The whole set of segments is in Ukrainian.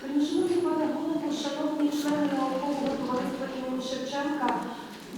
Шановні пане голово, шановні члени наукового товариства імені Шевченка,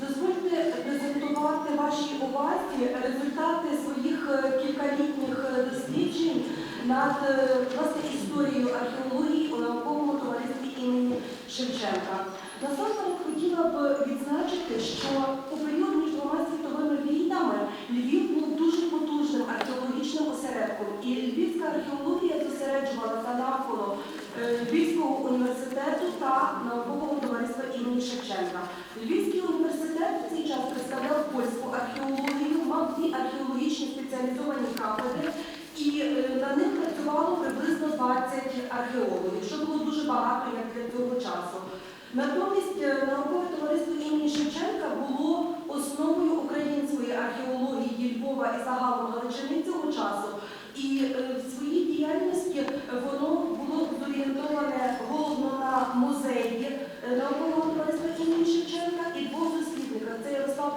дозвольте презентувати вашій увазі результати своїх е, кількалітніх е, досліджень над е, власне історією археології у науковому товаристві імені Шевченка. Насамперед хотіла б відзначити, що у період між двома світовими війнами Львів був дуже потужним археологічним осередком, і львівська археологія зосереджувалася навколо Львівського університету та наукового товариства імені Шевченка. Львівський університет в цей час представляв польську археологію, мав дві археологічні спеціалізовані кафедри, і е, на них працювало приблизно 20 археологів, що було дуже багато як для цього часу. Натомість е, наукове товариство імені Шевченка було основою української археології Львова і загалом Галичини цього часу. І е, в своїй діяльності воно було зорієнтоване головно на музеї е, наукового товариства імені Шевченка і двох дослідниках це Ярослав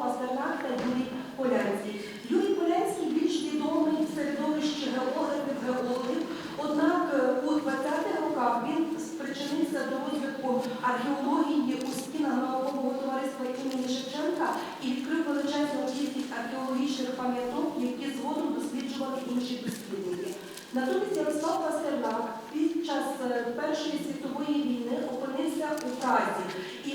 Та Юрій Полянський. Юрій Полянський більш відомий в середовищі географів, геологів, однак е, у 20-х роках він спричинився до розвитку археології у стінах наукового товариства імені Шевченка і відкрив величезну кількість археологічних пам'яток, які згодом досліджували інші дослідники. Натомість Ярослав Пастернак під час е, Першої світової війни опинився у Празі і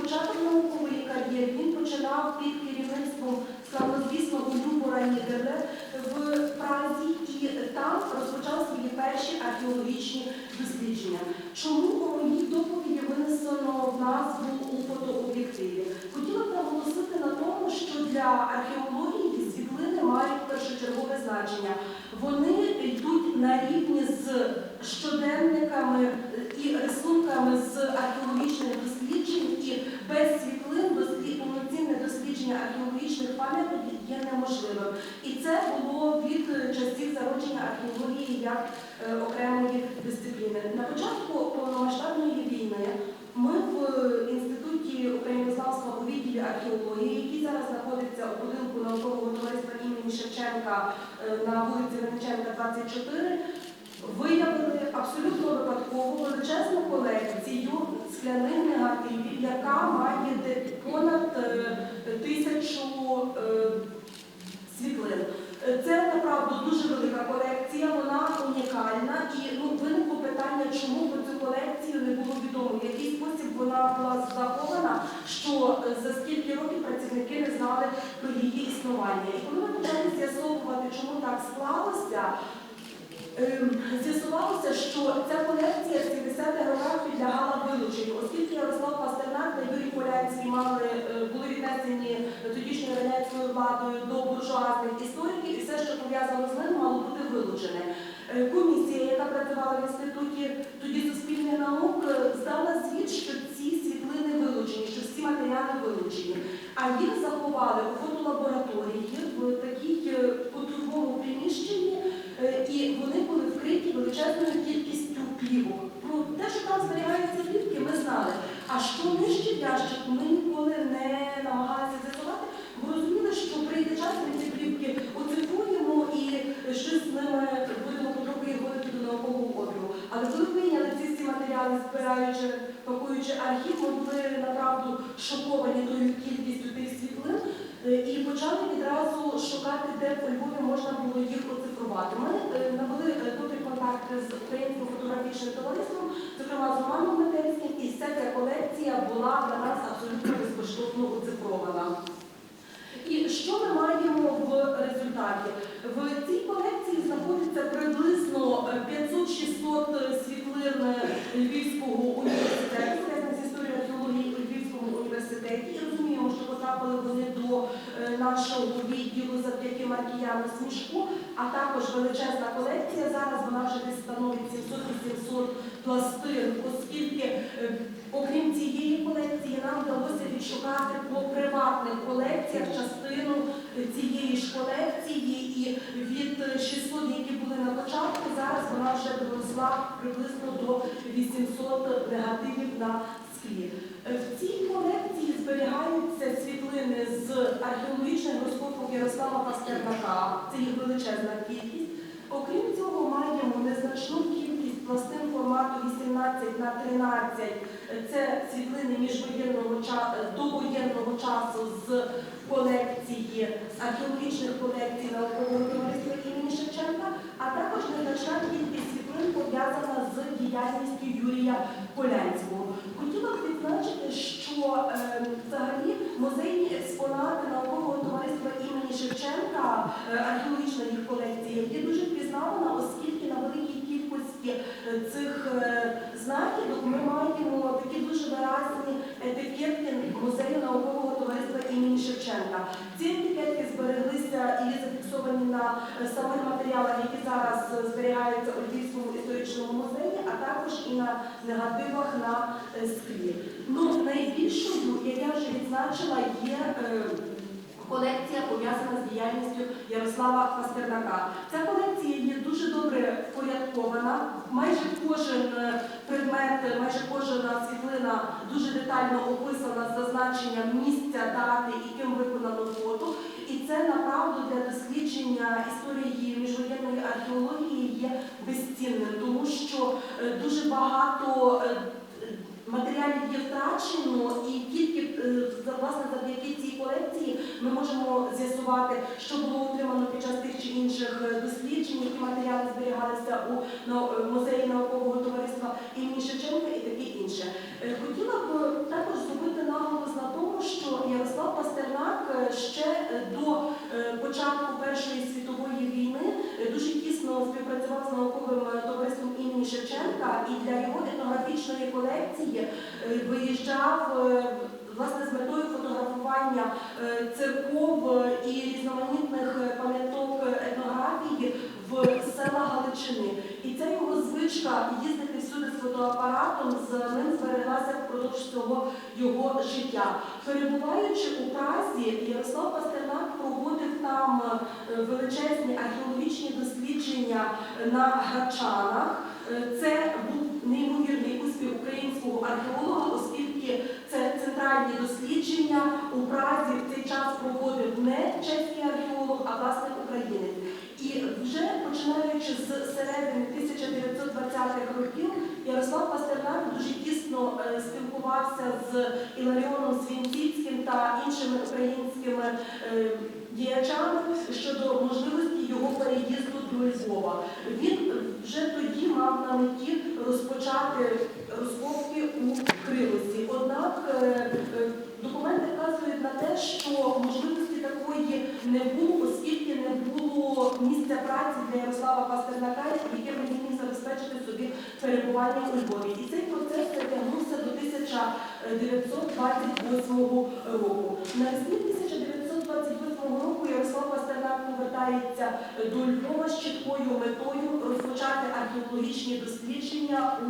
початок наукової кар'єри він починав під керівництвом славнозвісного Любора Нігеля в Празі і там розпочав свої перші археологічні дослідження. Чому у моїй доповіді винесено в назву у фотооб'єктиві? Хотіла б наголосити на тому, що для археології першочергове. Вони йдуть на рівні з щоденниками і рисунками з археологічних досліджень, і без світлин дослід- повноцінне дослідження археологічних пам'яток є неможливим. І це було від часів зародження археології як е, окремої дисципліни. На початку повномасштабної війни ми в е, інституті українознавства у відділі археології, який зараз знаходиться у будинку наукового товариства імені Шевченка е, на вулиці Вениченка, 24, виявили абсолютно випадково величезну колекцію скляних негативів, яка має понад е, тисячу е, світлин. Це направду дуже велика колекція, вона унікальна і ну, виникло питання, чому про цю колекцію не було відомо, який спосіб вона була захована, що е, за скільки років працівники не знали про її існування. І коли ми почали з'ясовувати, чому так склалося, Ем, З'ясувалося, що ця колекція в 70-х роках підлягала вилученню, оскільки Ярослав Пастернак та Юрій Полянський мали, е, були віднесені тодішньою радянською владою до буржуазних істориків, і все, що пов'язано з ним, мало бути вилучене. Е, Комісія, яка працювала в інституті тоді суспільних наук, здала звіт, що вилучені, що всі матеріали вилучені. А їх заховали у фотолабораторії в такій е, потурбовому приміщенні. Е, І вони були вкриті величезною кількістю плівок. Про те, що там зберігаються плівки, ми знали. А що нижче в ящику, ми ніколи не намагалися з'ясувати, бо розуміли, що прийде час, ми ці плівки оцифруємо і щось з ними будемо потроху їх вводити до наукового обігу. Але коли вийняли матеріали, збираючи, пакуючи архів, ми були направду шоковані тою кількістю тих світлин. Е, І почали відразу шукати, де у Львові можна було їх оцифрувати. Ми е, навели е, добрі контакти з українським фотографічним товариством, зокрема з Романом Метельським, і вся ця колекція була для нас абсолютно безкоштовно оцифрована. І що ми маємо в результаті? В цій колекції знаходиться приблизно е, 500-600 світлин Львівського університету, з історією археології у Львівському університеті. І розуміємо, що потрапили вони до е, нашого відділу завдяки Маркіяну Смішку, а також величезна колекція. Зараз вона вже десь становить 700-800 пластин, оскільки е, окрім цієї колекції нам вдалося відшукати по приватних колекціях частину е, цієї ж колекції і від е, 600, які були на початку, зараз вона вже доросла приблизно до 800 негативів на склі. Е, В цій колекції зберігаються світлини з археологічних розкопок Ярослава Пастернака, це їх величезна кількість. Окрім цього, маємо незначну кількість пластин формату 18 на 13 це світлини міжвоєнного часу довоєнного часу з колекції археологічних колекцій наукового товариства імені Шевченка, а також незначна кількість світлин пов'язана з діяльністю Юрія Полянського. Хотіла б відзначити, що е, взагалі музейні експонати наукового товариства імені Шевченка, е, археологічна їх колекція, є дуже впізнавана, оскільки кількості е, цих е, знахідок ми маємо такі дуже виразні етикетки музею наукового товариства імені Шевченка. Ці етикетки збереглися і зафіксовані на е, самих матеріалах, які зараз зберігаються у Львівському історичному музеї, а також і на негативах на склі. Ну, найбільшою, як я вже відзначила, є колекція пов'язана з діяльністю Ярослава Пастернака. Ця колекція є дуже добре впорядкована. Майже кожен е, предмет, майже кожна світлина дуже детально описана з зазначенням місця, дати і ким виконано фото. І це направду для дослідження історії міжвоєнної археології є безцінним, тому що е, дуже багато е, матеріалів є втрачено, і тільки е, власне завдяки цій колекції ми можемо з'ясувати, що було отримано під час тих чи інших е, досліджень, які матеріали зберігалися у е, музеї наукового товариства імені Шевченка і таке інше. Хотіла б також зробити наголос на тому, що Ярослав Пастернак ще до початку Першої світової дуже тісно співпрацював з науковим е, товариством імені Шевченка і для його етнографічної колекції е, виїжджав е, власне з метою фотографування церков і різноманітних пам'яток етнографії в села Галичини. І ця його звичка їздити всюди з фотоапаратом з ним збереглася впродовж всього його життя. Перебуваючи у Празі, Ярослав Пастернак проводив там е, величезні археологічні дослідження на грачанах. Е, Це був неймовірний успіх українського археолога, оскільки це центральні дослідження у Празі в цей час проводив не чеський археолог, а власне українець. І вже середини 1920-х років Ярослав Пастернак дуже тісно е, спілкувався з Іларіоном Свінціцьким та іншими українськими е, діячами щодо можливості його переїзду до Львова. Він вже тоді мав на меті розпочати розкопки у Крилосі. Однак е, документи вказують на те, що можливості такої не було, оскільки не було місця праці для Ярослава Пастернака, яке міг забезпечити собі перебування у Львові. І цей процес затягнувся до 1928 року. Навесні 1928 року Ярослав Пастернак повертається до Львова з чіткою метою розпочати археологічні дослідження у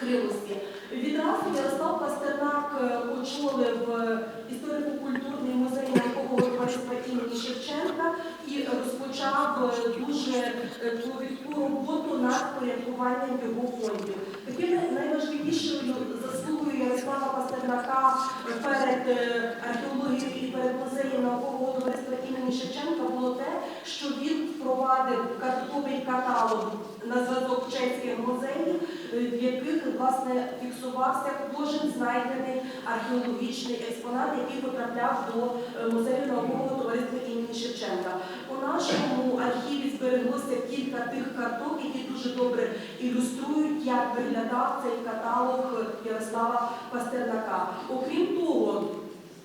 Кривості. Відразу Ярослав Пастернак е, очолив е, історико-культурний музей наукового товариства імені Шевченка і розпочав е, дуже е, клопітку роботу над порядкуванням його фондів. Такими найважливішою заслугою Ярослава Пастернака е, перед е, археологією і перед музеєм наукового товариства імені Шевченка було те, що він впровадив картковий каталог на зразок чеських музеїв, е, в яких власне фіксувався кожен знайдений археологічний експонат, який потрапляв до е, музею наукового товариства імені Шевченка. У нашому архіві збереглося кілька тих карток, які дуже добре ілюструють, як виглядав цей каталог Ярослава Пастернака. Окрім того,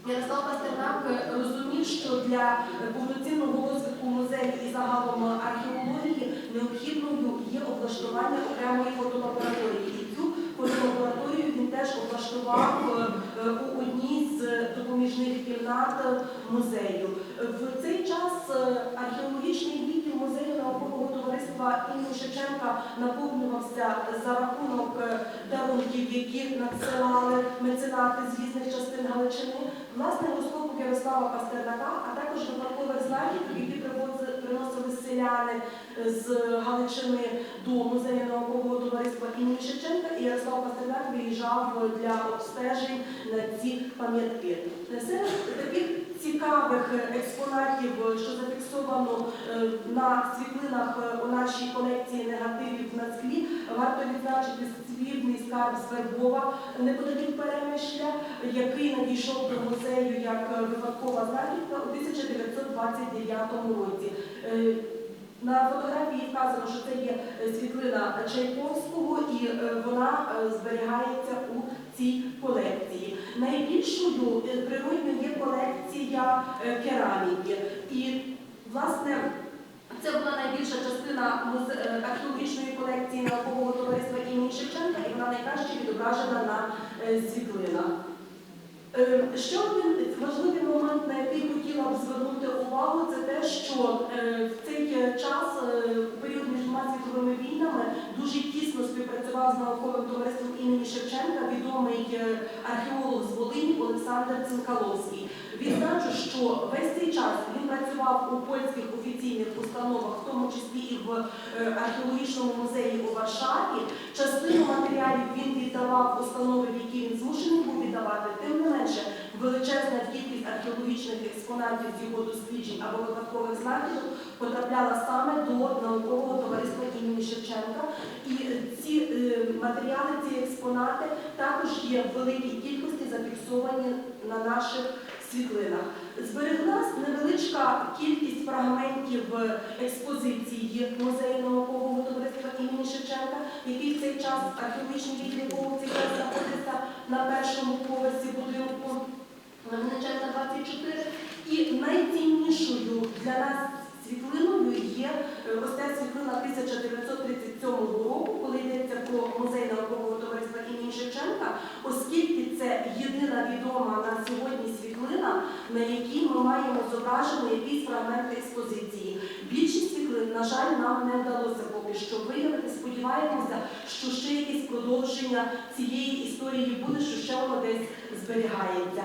Ярослав Пастернак е, розумів, що для е, повноцінного розвитку музею і загалом археології необхідною є облаштування окремої фотолабораторії. І цю фотолабораторію він теж облаштував е, е, у одній з допоміжних кімнат музею. В цей час е, археологічний відділ музею наукового товариства імені Шевченка наповнювався за рахунок дарунків, які надсилали меценати з різних частин Галичини. Власне, розкопок Ярослава Пастернака, а також випадкових знахідок, які привози- приносили селяни з Галичини до музею наукового товариства імені Шевченка, і Ярослав Пастернак виїжджав для обстежень на ці пам'ятки. Серед таких цікавих е, експонатів, е, що зафіксовано е, на світлинах е, у нашій колекції негативів на склі, варто відзначити свірний скарб Свербова неподалік перемишля, який надійшов до музею як е, випадкова знахідка у 1929 році. Е, На фотографії вказано, що це є е, світлина Чайковського, і вона зберігається у цій колекції. Найбільшою природньою є колекція кераміки. І, власне, це була найбільша частина е, археологічної колекції наукового товариства імені Шевченка, і вона найкраще відображена на е, світлинах. Е, Ще один важливий момент, на який хотіла б звернути увагу, це те, що в цей час, у період між двома світовими війнами, дуже тісно співпрацював з науковим товариством імені Шевченка відомий археолог з Волині Олександр Цинкаловський. Відзначу, що весь цей час він працював у польських офіційних установах, в тому числі і в е, археологічному музеї у Варшаві. Частину матеріалів він віддавав установи, які він змушений був віддавати. Тим не менше, величезна кількість археологічних експонатів з його досліджень або випадкових знахідок потрапляла саме до наукового товариства імені Шевченка. І ці е, матеріали, ці експонати також є в великій кількості зафіксовані на наших світлинах. Збереглась невеличка кількість фрагментів експозиції музею наукового товариства імені Шевченка, який в цей час археологічний відділ цей знаходиться на першому поверсі будинку Мельниченка 24. І найціннішою для нас світлиною є е, світлина 1937 року, коли йдеться про музей наукового товариства імені Шевченка, оскільки це єдина відома на сьогодні світлина, на якій ми маємо зображено якийсь фрагмент експозиції. Більшість світлин, на жаль, нам не вдалося поки що виявити. Сподіваємося, що ще якесь продовження цієї історії буде, що ще воно десь зберігається.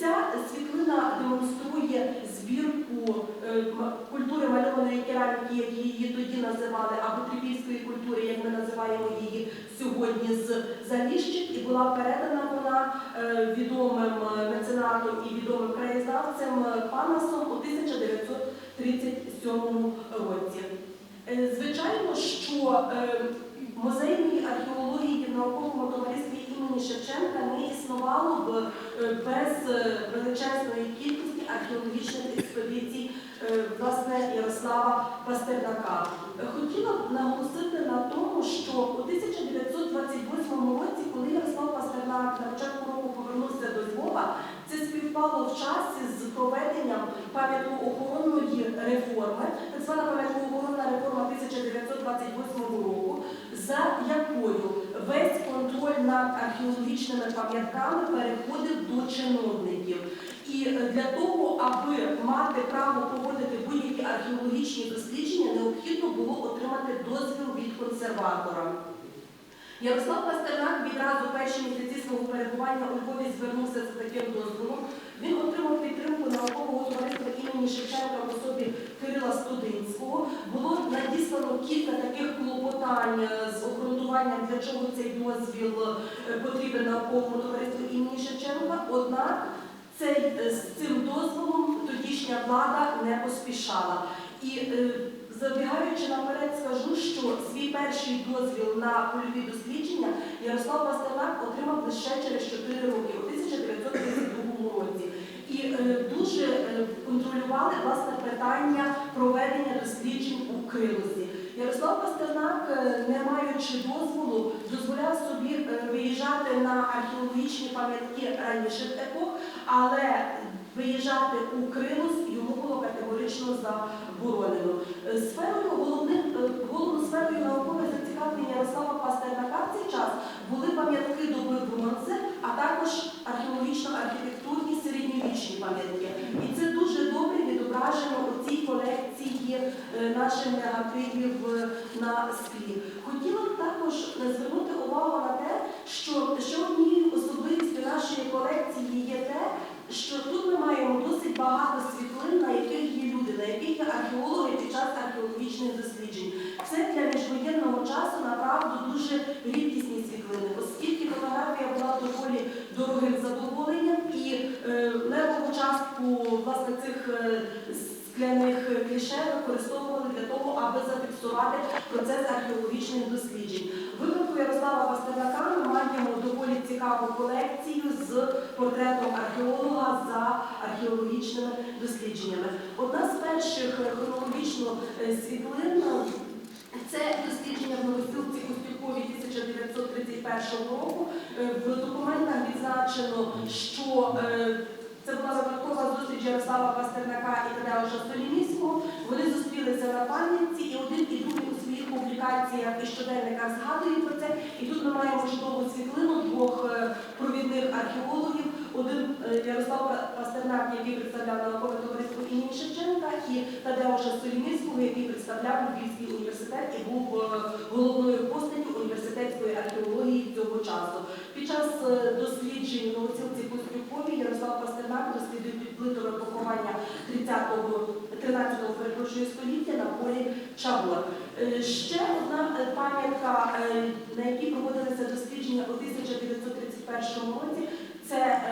Ця світлина демонструє збірку е, культури мальованої кераміки, як її тоді називали, або трипільської культури, як ми називаємо її сьогодні з Заліщик, і була передана вона е, відомим е, меценатом і відомим краєзнавцем е, Панасом у 1937 році. Звичайно, що музейної археології в науковому товаристві імені Шевченка не існувало б без величезної кількості археологічних експедицій власне Ярослава Пастернака. Е, Хотіла б наголосити на тому, що у 1928 році, коли Ярослав Пастернак на початку року повернувся до Львова, це співпало в часі з проведенням пам'яткоохоронної реформи, так звана пам'яткоохоронна реформа 1928 року, за якою весь контроль над археологічними пам'ятками переходив до чиновників. І для того, аби мати право проводити будь-які археологічні дослідження, необхідно було отримати дозвіл від консерватора. Ярослав Пастернак відразу перші місяці свого перебування у Львові звернувся з таким дозволом. Він отримав підтримку наукового товариства імені Шевченка в особі Кирила Студинського. Було надіслано кілька таких клопотань е, з обґрунтуванням, для чого цей дозвіл е, потрібен науковому товариству імені Шевченка. Однак цей, е, з цим дозволом тодішня влада не поспішала. І е, Забігаючи наперед, скажу, що свій перший дозвіл на польові дослідження Ярослав Пастернак отримав лише через 4 роки, у 1932 році. І е, дуже контролювали власне питання проведення досліджень у Крилосі. Ярослав маючи дозволу, дозволяв собі е, виїжджати на археологічні пам'ятки раніших епох, але виїжджати у Крилос йому було категорично заборонено. Е, Сферою головним е, головною сферою наукових зацікавлень Ярослава Пастернака в цей час були пам'ятки доби бронзи, а також археологічно-архітектурні середньовічні пам'ятки. І це дуже добре відображено у цій колекції е, наших негативів е, на склі. Хотіла б також звернути увагу на те, що що однією особливістю нашої колекції є те, що тут ми маємо досить багато світлин, на яких є люди, на яких є археологи під час археологічних досліджень. Це для міжвоєнного часу направду дуже рідкісні світлини, оскільки фотографія була доволі дорогим задоволенням і не частку власне цих е, скляних кліше використовували для того, аби зафіксувати процес археологічних досліджень. Випадку Ярослава Пастернака ми маємо доволі цікаву колекцію з портретом археолога за археологічними дослідженнями. Одна з перших е, хронологічно е, світлин це дослідження в Новосілці Костюкові 1931 року. Е, В документах відзначено, що е, це була випадкова зустріч Ярослава Пастернака і Тадеуша Соліміського. Вони зустрілися на пам'ятці, і один і другий у своїх публікаціях і щоденниках згадують про це. І тут ми маємо чудову світлину двох е, провідних археологів. Один е, Ярослав Пастернак, який представляв наукове товариство імені Шевченка, і Тадеуша Соліміського, який представляв Львівський університет і був е, головною постаттю університетської археології цього часу. Під час досліджень у Ярослав Пастернак дослідує підплитове поховання 30-го, 13-го перепрошую століття на полі Чабор. Е, Ще одна е, пам'ятка, е, на якій проводилися дослідження у 1931 році, це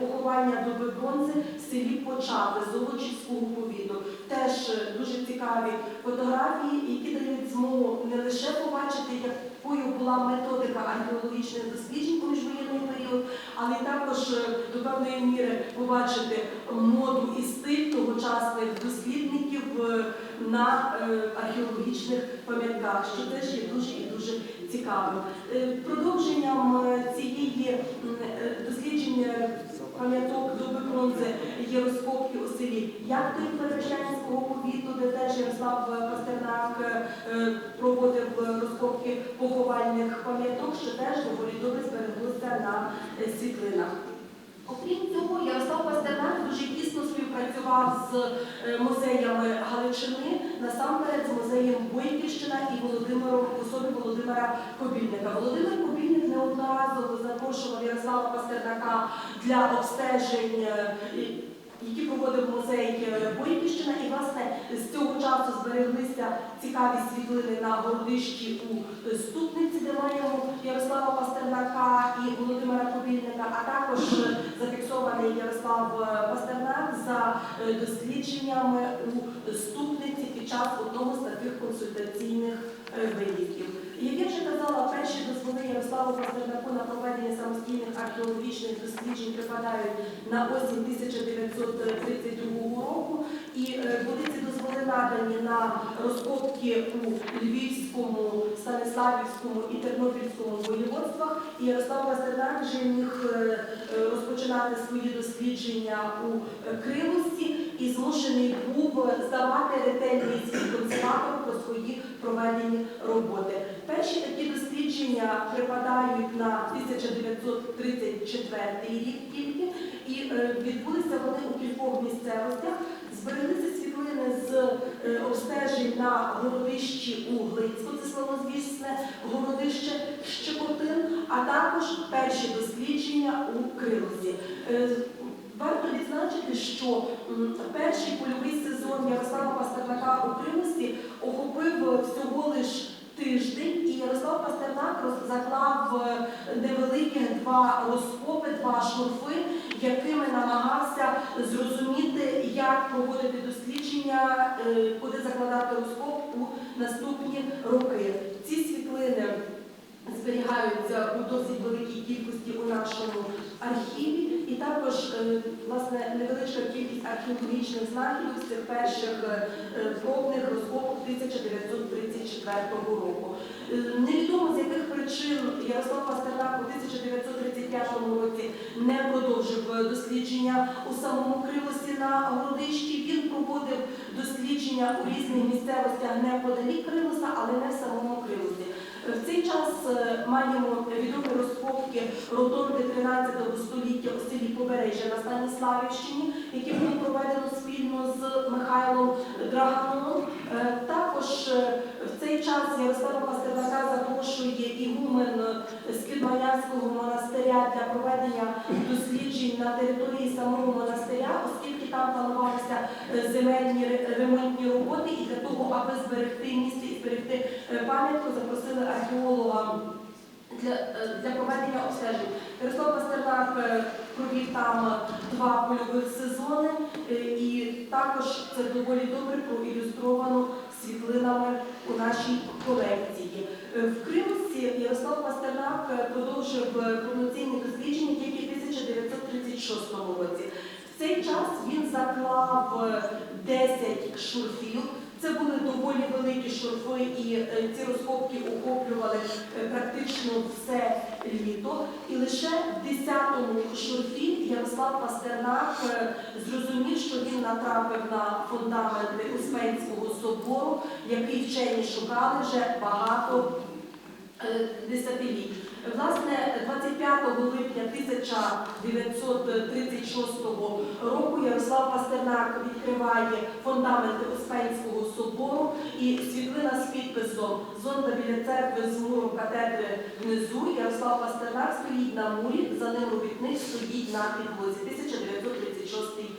поховання доби бронзи в селі Почави Золочівського повіту. Теж дуже цікаві фотографії, які дають змогу не лише побачити, якою була методика археологічних досліджень у міжвоєнний період, але також е, до певної міри побачити моду і стиль тогочасних дослідників е, на е, археологічних пам'ятках, що теж є дуже і дуже цікавим. Е, Продовженням цієї дослідження пам'яток доби бронзи є розкопки у селі Яктові Перевищенського повіту, де теж Ярослав Пастернак е, е, проводив е, розкопки поховальних пам'яток, що теж доволі добре збереглося на е, світлинах. Окрім цього, Ярослав Пастернак дуже тісно співпрацював з е, музеями Галичини, насамперед з музеєм Бойківщина і Володимиром особі Володимира Кобільника. Володимир Кобільник неодноразово запрошував Ярослава Пастернака для обстежень. е, які проводив музей е, Бойківщина, і власне з цього часу збереглися цікаві світлини на городищі у е, Ступниці, де маємо Ярослава Пастернака і Володимира Кобільника, а також е, зафіксований Ярослав е, Пастернак за е, дослідженнями у Ступниці під час одного з таких консультаційних виїздів. Як я вже казала, перші дозволи Ярославу Пастернаку на проведення самостійних археологічних досліджень припадають на осінь 1932 року, і е, були ці дозволи надані на розкопки у Львівському, Станиславівському і Тернопільському воєводствах. І Ярослав Пастернак вже міг е, е, розпочинати свої дослідження у Кримусі і змушений був здавати ретельний консерватор про свої проведені роботи. Перші такі дослідження припадають на 1934 рік тільки, і е, відбулися вони у кількох місцевостях. Збереглися світлини з е, обстежень на городищі у Глицьку, це славнозвісне городище Щекотин, а також перші дослідження у Крилозі. Е, Варто відзначити, що перший польовий сезон Ярослава Пастернака у Кримості охопив всього лиш тиждень, і Ярослав Пастернак заклав е, невеликі два розкопи, два шурфи, якими намагався зрозуміти, як проводити дослідження, е, куди закладати розкоп у наступні роки. Ці світлини зберігаються у досить великій кількості у нашому архіві, і також е, власне невеличка кількість археологічних знахідок з цих перших е, е, пробних розкопок 1934 року. Невідомо з яких причин Ярослав Пастернак у 1935 році не продовжив дослідження у самому Кривосі на городищі. Він проводив дослідження у різних місцевостях неподалік Кривоса, але не в самому Кривосі. В цей час е, маємо відомі розкопки ротонди 13 століття у селі Побережжя на Станіславівщині, які було проведено спільно з Михайлом Драганом. Е, Також е, в цей час Ярослава Пастернака запрошує ігумен Скидманянського монастиря для проведення досліджень на території самого монастиря, оскільки там планувалися е, земельні ремонтні роботи, і для того, аби зберегти місце і зберегти е, пам'ятку, запросили археолога для, е, для проведення обстежень. Ярослав Пастернак провів там два польових сезони, і також це доволі добре проілюстровано світлинами у нашій колекції. Е, В Кримусі Ярослав Пастернак е, продовжив промоційні повноцінні дослідження тільки в 1936 році. В цей час він заклав е, 10 шурфів. Це були доволі великі шурфи, і е, ці розкопки охоплювали е, практично все літо. І лише в 10-му шурфі Ярослав Пастернак е, зрозумів, що він натрапив на фундаменти Успенського собору, який вчені шукали вже багато десятиліть. Власне, 25 липня 1936 року Ярослав Пастернак відкриває фундаменти Успенського собору і світлина з підписом Зонда біля церкви з муром катедри внизу. Ярослав Пастернак стоїть на мурі, за ним робітник стоїть на підлозі. 1936 рік.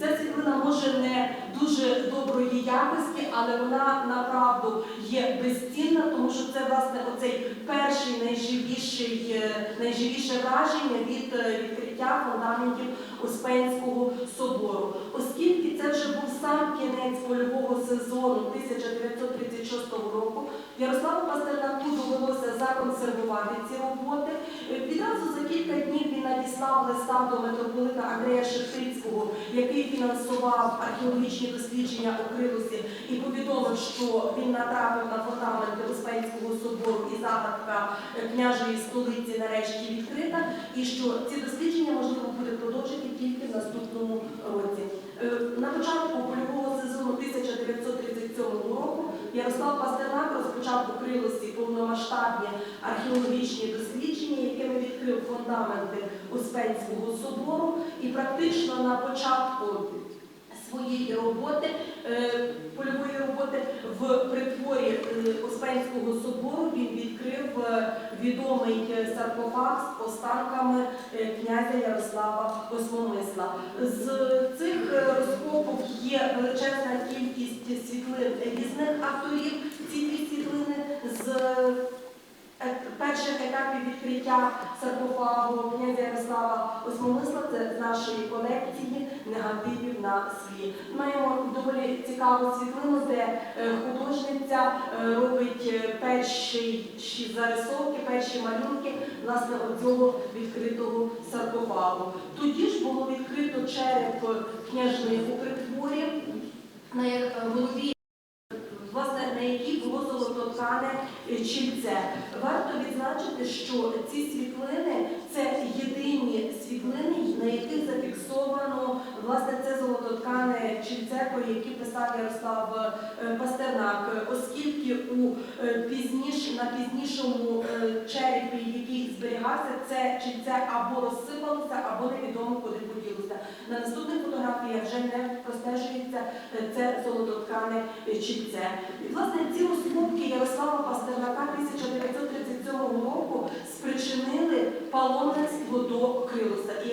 Ця світлина може не дуже доброї якості, але вона направду є безцінна, тому що це власне оцей перший найживіший, е, найживіше враження від е, відкриття фундаментів Успенського собору. Оскільки це вже був сам кінець польового сезону 1936 року, Ярославу Пастернаку довелося законсервувати ці роботи. Відразу за кілька днів він надіслав листа до митрополита Андрея Шептицького, який фінансував археологічні дослідження у Крилусі, і повідомив, що він натрапив на фундаменти Успенського собору і загадка княжої столиці нарешті відкрита, і що ці дослідження можливо буде продовжити тільки в наступному році. Е, На початку польового сезону 1937 року Ярослав Пастернак розпочав у Крилості повномасштабні археологічні дослідження, якими відкрив фундаменти Успенського собору, і практично на початку своєї роботи, е, польової роботи в притворі е, Успенського собору він відкрив е, відомий е, саркофаг з останками е, князя Ярослава Осмомисла. З цих е, розкопок є величезна кількість світлин різних авторів. Ці дві світлини з е, перших етапів відкриття саркофагу князя Ярослава Осмомисла це з нашої колекції негативів на склі. Маємо доволі цікаву світлину, де е, художниця е, робить е, перші зарисовки, перші малюнки власне оцього відкритого саркофагу. Тоді ж було відкрито череп княжни у притворі, на голові власне, на якій було золототкане е, чільце. Варто відзначити, що ці світлини це єдині світлини, на яких зафіксовано власне це золототкане чільце, про яке писав Ярослав е, Пастернак, оскільки у е, пізніш, на пізнішому е, черепі, який зберігався, це чільце або розсипалося, або невідомо куди поділося. На наступних фотографіях вже не простежується це золототкане чільце. І, власне, ці розкопки Ярослава Пастернака 1937 року спричинили паломництво до Крилуса. І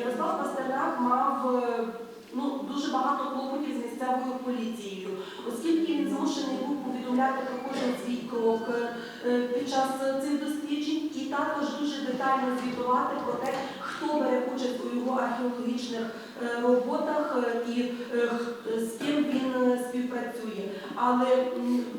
Пастернак мав е, ну, дуже багато клопотів з місцевою поліцією, оскільки він змушений був повідомляти про кожен свій крок е, під час цих досліджень, і також дуже детально звітувати про те, хто бере участь у його археологічних е, роботах і з ким він співпрацює. Але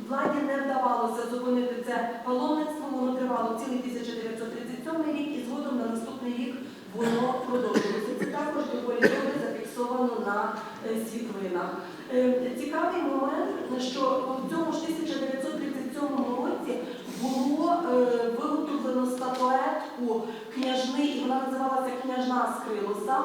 владі не вдавалося зупинити це паломництво, воно тривало цілий 1937 рік і згодом на наступний рік воно продовжується. Це також доволі зафіксовано на е, світлинах. Е, Цікавий момент, що в цьому ж 1937 році було е, виготовлено статуетку княжни, і вона називалася Княжна Скрилоса.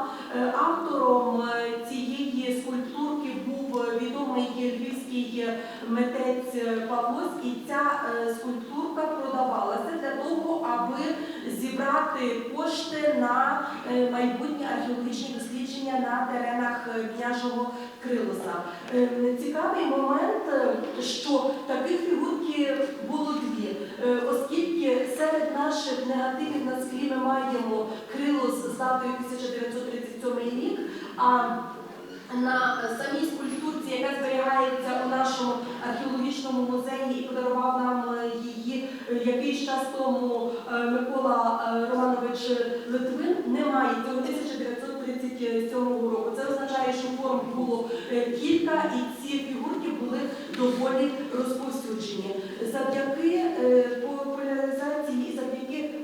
Автором цієї скульптурки е, відомий львівський митець е, Павловський. Ця е, скульптурка продавалася для того, аби зібрати кошти на майбутні археологічні дослідження на теренах княжого Крилоса. Цікавий момент, що таких фігурки було дві, оскільки серед наших негативів на склі ми маємо Крилос з датою 1937 рік, а на самій скульптурці, яка зберігається у нашому археологічному музеї і подарував нам е, її е, якийсь час тому е, Микола Романович Литвин, немає цього 1937 року. Це означає, що форм було кілька, і ці фігурки були доволі розповсюджені. Завдяки популяризації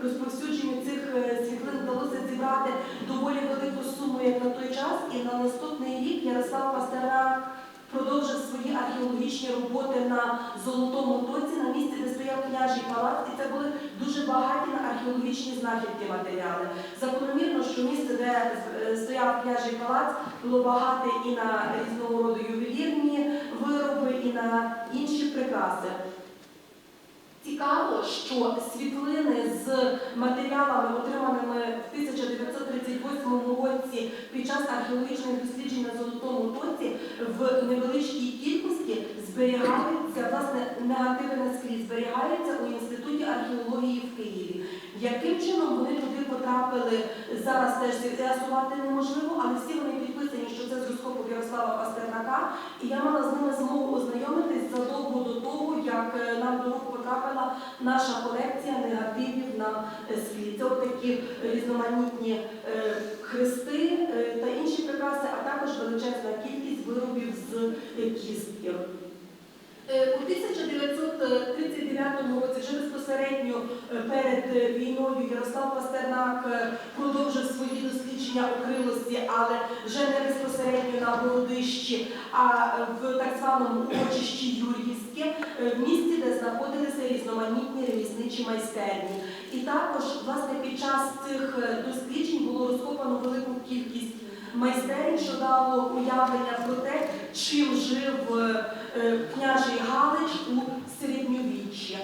розповсюдженню цих е, світлин вдалося зібрати доволі велику суму як на той час. І на наступний рік Ярослав Пастернак продовжив свої археологічні роботи на Золотому тоці, на місці, де стояв княжий палац, і це були дуже багаті на археологічні знахідки матеріали. Закономірно, що місце, де е, стояв княжий палац, було багате і на різного роду ювелірні вироби, і на інші прикраси. Цікаво, що світлини з матеріалами, отриманими в 1938 році під час археологічних досліджень на Золотому тоці, в невеличкій кількості зберігаються, власне, негативи наскрізь зберігаються у Інституті археології в Києві. Яким чином вони туди потрапили, зараз теж з'ясувати неможливо, але всі вони підписані, що це з розкопу Ярослава Пастернака, і я мала з ними змогу ознайомитись задовго до того, як е, нам до рук потрапила наша колекція негативів на е, склі. Це такі різноманітні е, хрести е, та інші прикраси, а також величезна кількість виробів з кістки. Е, У 1939 році, вже безпосередньо е, перед е, війною, Ярослав Пастернак е, продовжив свої дослідження окрилості, але вже не безпосередньо на городищі, а е, в так званому урочищі Юр'ївське, е, в місті, де знаходилися різноманітні ремісничі майстерні. І також, власне, під час цих е, досліджень було розкопано велику кількість майстерень, що дало уявлення про те, чим жив е, е, княжий Галич у середньовіччі.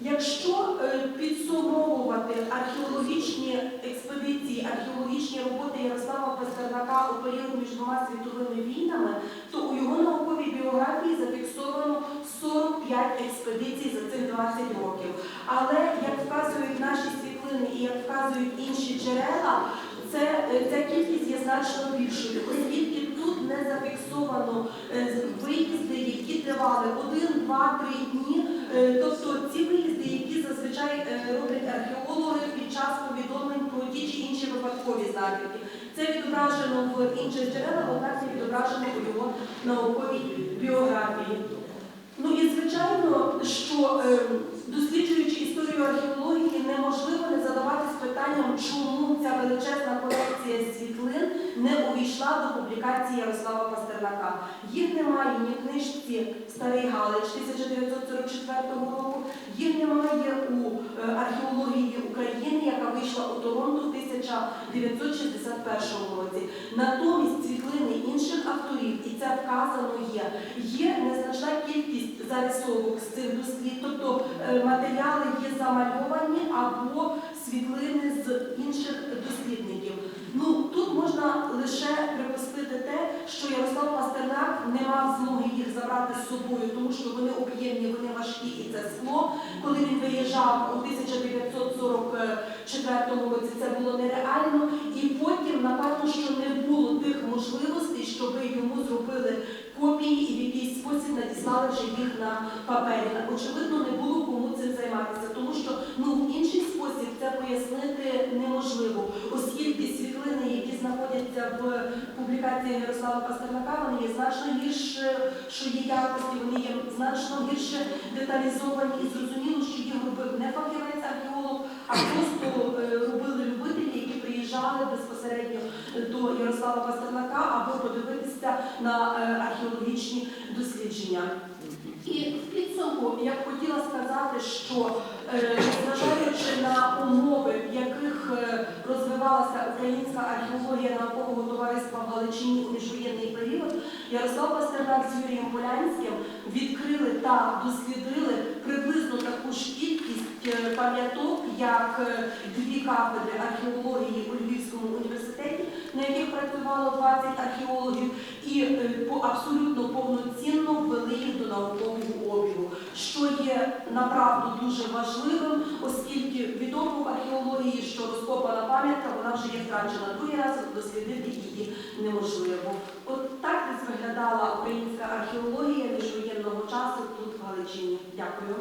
Якщо е, підсумовувати археологічні експедиції, археологічні роботи Ярослава Пастернака у період між двома світовими війнами, то у його науковій біографії зафіксовано 45 експедицій за цих 20 років. Але як вказують наші світлини і як вказують інші джерела, це, е, ця кількість є значно більшою, оскільки тут не зафіксовано е, виїзди, які тривали один, два, три дні. Е, Тобто ці виїзди, які зазвичай роблять археологи під час повідомлень про ті чи інші випадкові знахідки. Це відображено в інших джерелах, однак не відображено у його науковій біографії. Ну і звичайно, що е, досліджуючи історію археології, неможливо не задаватись питанням, чому ця величезна колекція світлин не увійшла до публікації Ярослава Пастернака. Їх немає ні в книжці Старий Галич 1944 року, їх немає у е, археології України, яка вийшла у Торонто в 1961 році. Натомість світлини інших авторів, і це вказано є, є кількість зарисовок дослід, тобто е, матеріали є замальовані або світлини з інших дослідників. Ну тут можна лише припустити те, що Ярослав Пастернак не мав змоги їх забрати з собою, тому що вони об'ємні, вони важкі і це скло. Коли він виїжджав у 1944 році, це було нереально. І потім, напевно, що не було тих можливостей, щоб йому зробили копії і в якийсь спосіб надіслали вже їх на папері. Очевидно, не було кому цим займатися, тому що ну в інший спосіб це пояснити неможливо, оскільки світлини, які знаходяться в публікації Ярослава Пастернака, вони є значно гірше, якості, вони є значно гірше деталізовані і зрозуміло, що їх робив не фахівець археолог, а просто е, робили любителі, які приїжджали безпосередньо до Ярослава Пастернака, аби подивитися на е, археологічні дослідження. І в підсумку я б хотіла сказати, що е, зважаючи на умови, в яких е, розвивалася українська археологія наукового товариства в Галичині у міжвоєнний період, Ярослав Пастернак з Юрієм Полянським відкрили та дослідили приблизно таку ж кількість е, пам'яток, як дві кафедри археології у Львівському університеті, на яких працювало 20 археологів, і е, по абсолютно повноцінно ввели їх до наукового обігу, що є направду дуже важливим, оскільки відомо в археології, що розкопана пам'ятка, вона вже є втрачена другий раз, дослідити її неможливо. От так виглядала українська археологія міжвоєнного часу тут в Галичині. Дякую.